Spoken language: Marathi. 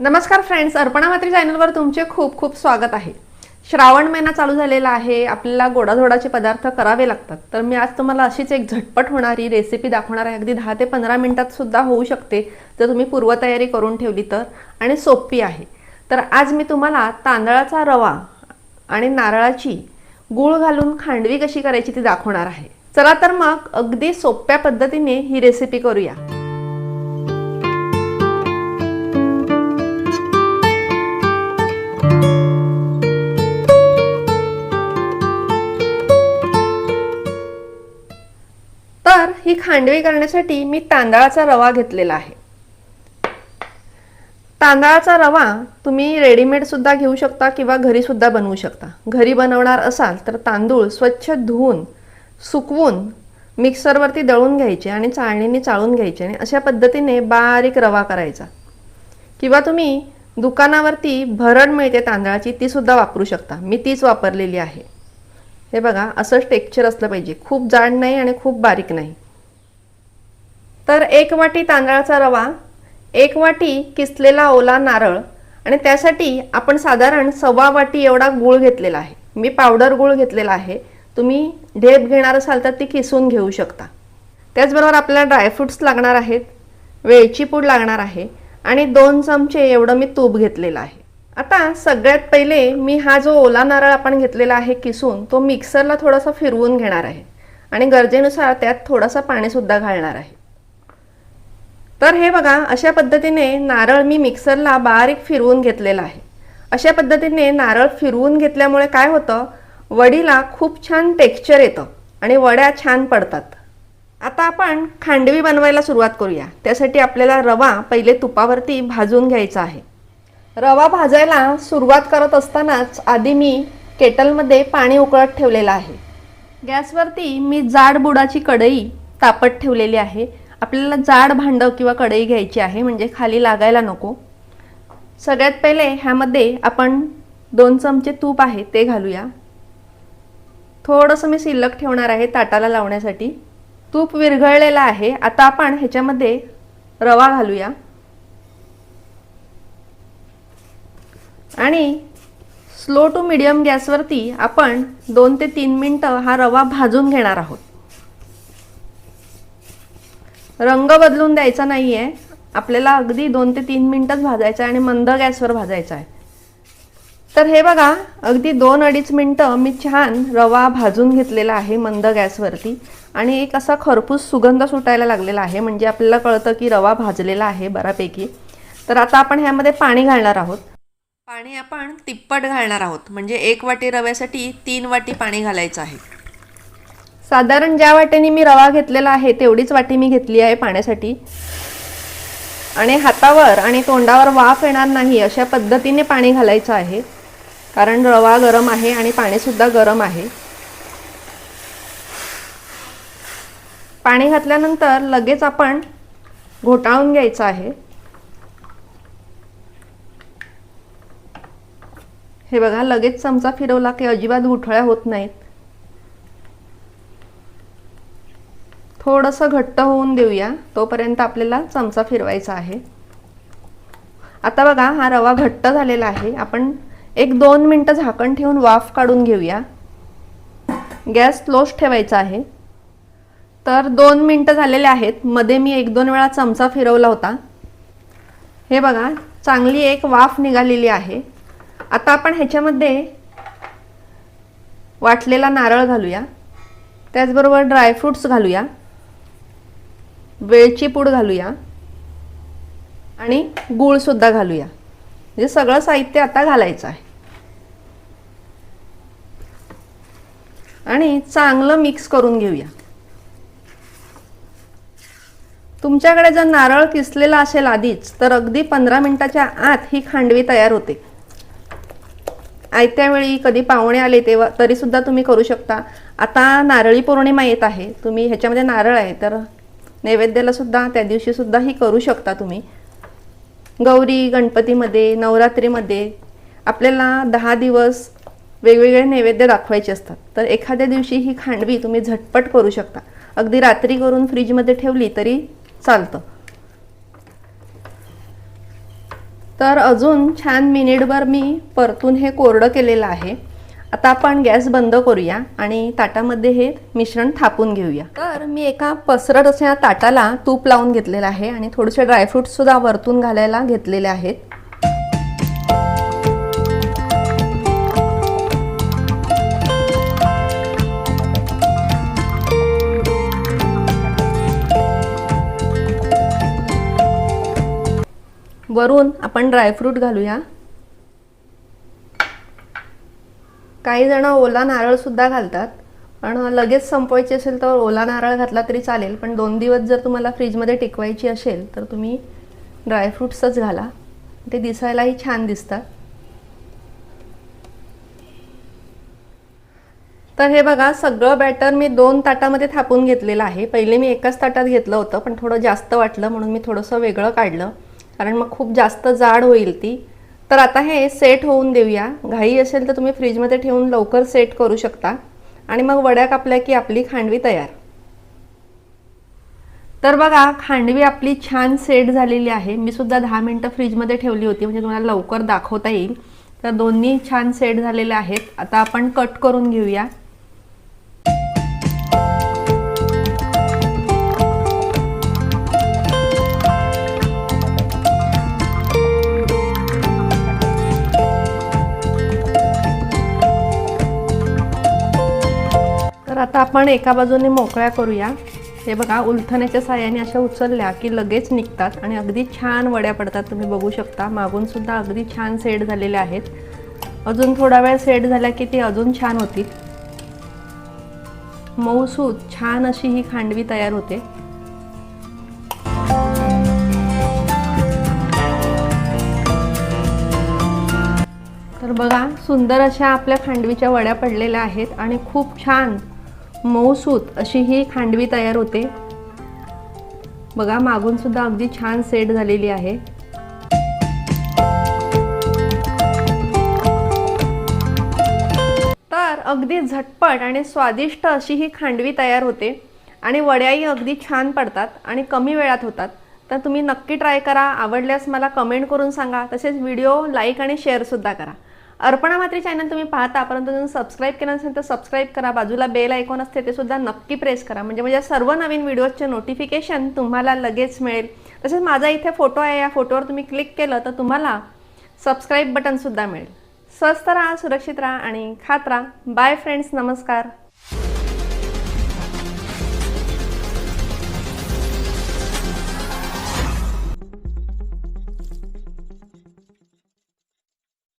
नमस्कार फ्रेंड्स अर्पणा मात्री चॅनलवर तुमचे खूप खूप स्वागत आहे. श्रावण महिना चालू झालेला आहे आपल्याला गोडाधोडाचे पदार्थ करावे लागतात. तर मी आज तुम्हाला अशीच एक झटपट होणारी रेसिपी दाखवणार आहे. अगदी दहा ते पंधरा मिनिटात सुद्धा होऊ शकते जर तुम्ही पूर्वतयारी करून ठेवली तर. आणि सोपी आहे. तर आज मी तुम्हाला तांदळाचा रवा आणि नारळाची गूळ घालून खांडवी कशी करायची ती दाखवणार आहे. चला तर मग अगदी सोप्या पद्धतीने ही रेसिपी करूया. खांडवी करण्यासाठी मी तांदळाचा रवा घेतलेला आहे. तांदळाचा रवा तुम्ही रेडीमेडसुद्धा घेऊ शकता किंवा घरीसुद्धा बनवू शकता. घरी बनवणार असाल तर तांदूळ स्वच्छ धुवून सुकवून मिक्सरवरती दळून घ्यायचे आणि चाळणीने चाळून घ्यायचे आणि अशा पद्धतीने बारीक रवा करायचा. किंवा तुम्ही दुकानावरती भरड मिळते तांदळाची तीसुद्धा वापरू शकता. मी तीच वापरलेली आहे. हे बघा असंच टेक्स्चर असलं पाहिजे. खूप जाड नाही आणि खूप बारीक नाही. तर एक वाटी तांदळाचा रवा एक वाटी किसलेला ओला नारळ आणि त्यासाठी आपण साधारण सव्वा वाटी एवढा गूळ घेतलेला आहे. मी पावडर गूळ घेतलेला आहे. तुम्ही ढेप घेणार असाल तर ती किसून घेऊ शकता. त्याचबरोबर आपल्याला ड्रायफ्रुट्स लागणार आहेत वेलची पूड लागणार आहे आणि दोन चमचे एवढं मी तूप घेतलेलं आहे. आता सगळ्यात पहिले मी हा जो ओला नारळ आपण घेतलेला आहे किसून तो मिक्सरला थोडासा फिरवून घेणार आहे आणि गरजेनुसार त्यात थोडासा पाणीसुद्धा घालणार आहे. तर हे बघा अशा पद्धतीने नारळ मी मिक्सरला बारीक फिरवून घेतलेला आहे. अशा पद्धतीने नारळ फिरवून घेतल्यामुळे काय होतं? वडीला खूप छान टेक्स्चर येतं आणि वड्या छान पडतात. आता आपण खांडवी बनवायला सुरुवात करूया. त्यासाठी आपल्याला रवा पहिले तुपावरती भाजून घ्यायचा आहे. रवा भाजायला सुरुवात करत असतानाच आधी मी केटलमध्ये पाणी उकळत ठेवलेलं आहे. गॅसवरती मी जाड बुडाची कढई तापत ठेवलेली आहे. आपल्याला जाड भांडं किंवा कढई घ्यायची आहे म्हणजे खाली लागायला नको. सगळ्यात पहिले ह्यामध्ये आपण दोन चमचे तूप आहे ते घालूया. थोडंसं मी शिल्लक ठेवणार आहे ताटाला लावण्यासाठी. तूप विरघळलेलं आहे आता आपण ह्याच्यामध्ये रवा घालूया. आणि स्लो टू मिडियम गॅसवरती आपण दोन ते तीन मिनटं हा रवा भाजून घेणार आहोत. रंग बदलून द्यायचा नाही आहे आपल्याला अगदी दोन ते तीन मिनटंच भाजायचं आहे आणि मंद गॅसवर भाजायचं आहे. तर हे बघा अगदी दोन अडीच मिनटं मी छान रवा भाजून घेतलेला आहे मंद गॅसवरती. आणि एक असा खरपूस सुगंध सुटायला लागलेला आहे म्हणजे आपल्याला कळतं की रवा भाजलेला आहे बऱ्यापैकी. तर आता आपण ह्यामध्ये पाणी घालणार आहोत. पाणी आपण तिप्पट घालणार आहोत. म्हणजे एक वाटी रव्यासाठी तीन वाटी पाणी घालायचं आहे. साधारण ज्या वाटेने मी रवा घेतलेला आहे तेवढीच वाटी मी घेतली आहे पाण्यासाठी. आणि हातावर आणि तोंडावर वाफ येणार नाही अशा पद्धतीने पाणी घालायचं आहे. कारण रवा गरम आहे आणि पाणीसुद्धा गरम आहे. पाणी घातल्यानंतर लगेच आपण घोटाळून घ्यायचं आहे. हे बघा लगेच चमचा फिरवला की अजिबात गुठळ्या होत नाहीत. थोडंसं घट्ट होऊन देऊया. तोपर्यंत आपल्याला चमचा फिरवायचा आहे. आता बघा हा रवा घट्ट झालेला आहे. आपण एक दोन मिनटं झाकण ठेवून वाफ काढून घेऊया. गॅस स्लोच ठेवायचा आहे. तर दोन मिनटं झालेले आहेत. मध्ये मी एक दोन वेळा चमचा फिरवला होता. हे बघा चांगली एक वाफ निघालेली आहे. आता आपण ह्याच्यामध्ये वाटलेला नारळ घालूया. त्याचबरोबर ड्रायफ्रूट्स घालूया. वेलची पूड घालूया. आणि गूळसुद्धा घालूया. म्हणजे सगळं साहित्य आता घालायचं आहे. आणि चांगलं मिक्स करून घेऊया. तुमच्याकडे जर नारळ किसलेला असेल आधीच तर अगदी पंधरा मिनिटाच्या आत ही खांडवी तयार होते. आयत्या वेळी कधी पाहुणे आले तेव्हा तरी सुद्धा तुम्ही करू शकता. आता नारळी पौर्णिमा येत आहे. तुम्ही ह्याच्यामध्ये नारळ आहे तर नैवेद्याला सुद्धा त्या दिवशी सुद्धा ही करू शकता तुम्ही. गौरी गणपतीमध्ये नवरात्रीमध्ये आपल्याला दहा दिवस वेगवेगळे नैवेद्य दाखवायचे असतात. तर एखाद्या दिवशी ही खांडवी तुम्ही झटपट करू शकता. अगदी रात्री करून फ्रीजमध्ये ठेवली तरी चालतं. तर अजून छान मिनिटभर मी परतून हे कोरडं केलेलं आहे. आता आपण गॅस बंद करूया आणि ताटामध्ये हे मिश्रण थापून घेऊया. तर मी एका पसरट अशा ताटाला तूप लावून घेतलेलं आहे आणि थोडेसे ड्रायफ्रूटसुद्धा वरतून घालायला घेतलेले आहेत. वरून आपण ड्रायफ्रूट घालूया. काही जण ओला नारळ सुद्धा घालतात. पण लगेच संपवायची असेल तर ओला नारळ घातला तरी चालेल. पण दोन दिवस जर तुम्हाला फ्रीजमध्ये टिकवायची असेल तर तुम्ही ड्रायफ्रूट्सच घाला. ते दिसायलाही छान दिसतात. तर हे बघा सगळं बॅटर मी दोन ताटामध्ये थापून घेतलेलं आहे. पहिले मी एकाच ताटात घेतलं होतं पण थोडं जास्त वाटलं म्हणून मी थोडंसं वेगळं काढलं. कारण मग खूप जास्त जाड होईल ती. तर आता हे सेट होऊन देऊया. घाई असेल तर तुम्ही फ्रीजमध्ये ठेवून लवकर सेट करू शकता. आणि मग वड्या कापल्या की आपली खांडवी तयार. तर बघा खांडवी आपली छान सेट झालेली आहे. मी सुद्धा दहा मिनटं फ्रीजमध्ये ठेवली होती म्हणजे तुम्हाला लवकर दाखवता येईल. तर दोन्ही छान सेट झालेले आहेत. आता आपण कट करून घेऊया. आपण एका बाजूने मोकळ्या करूया. हे बघा उलथण्याच्या साह्याने अशा उचलल्या की लगेच निघतात आणि अगदी छान वड्या पडतात. तुम्ही बघू शकता मागूनसुद्धा अगदी छान सेट झालेले आहेत. अजून थोडा वेळ सेट झाल्या की ती अजून छान होतील मऊसूत छान अशी ही खांडवी तयार होते. तर बघा सुंदर अशा आपल्या खांडवीच्या वड्या पडलेल्या आहेत आणि खूप छान मऊसूत अशी ही खांडवी तयार होते. बघा मागून सुद्धा अगदी छान सेट झालेली आहे. तर अगदी झटपट आणि स्वादिष्ट अशी ही खांडवी तयार होते आणि वड्याही अगदी छान पडतात आणि कमी वेळात होतात. तर तुम्ही नक्की ट्राय करा. आवडल्यास मला कमेंट करून सांगा. तसेच व्हिडिओ लाईक आणि शेअरसुद्धा करा. अर्पणा मात्री चॅनल तुम्ही पाहता परंतु जर सबस्क्राईब केलं नसेल तर सबस्क्राईब करा. बाजूला बेल आयकॉन असते ते सुद्धा नक्की प्रेस करा. म्हणजे माझ्या सर्व नवीन व्हिडिओजचे नोटिफिकेशन तुम्हाला लगेच मिळेल. तसेच माझा इथे फोटो आहे या फोटोवर तुम्ही क्लिक केलं तर तुम्हाला सबस्क्राईब बटनसुद्धा मिळेल. स्वस्त राहा सुरक्षित राहा आणि खात राहा. बाय फ्रेंड्स नमस्कार.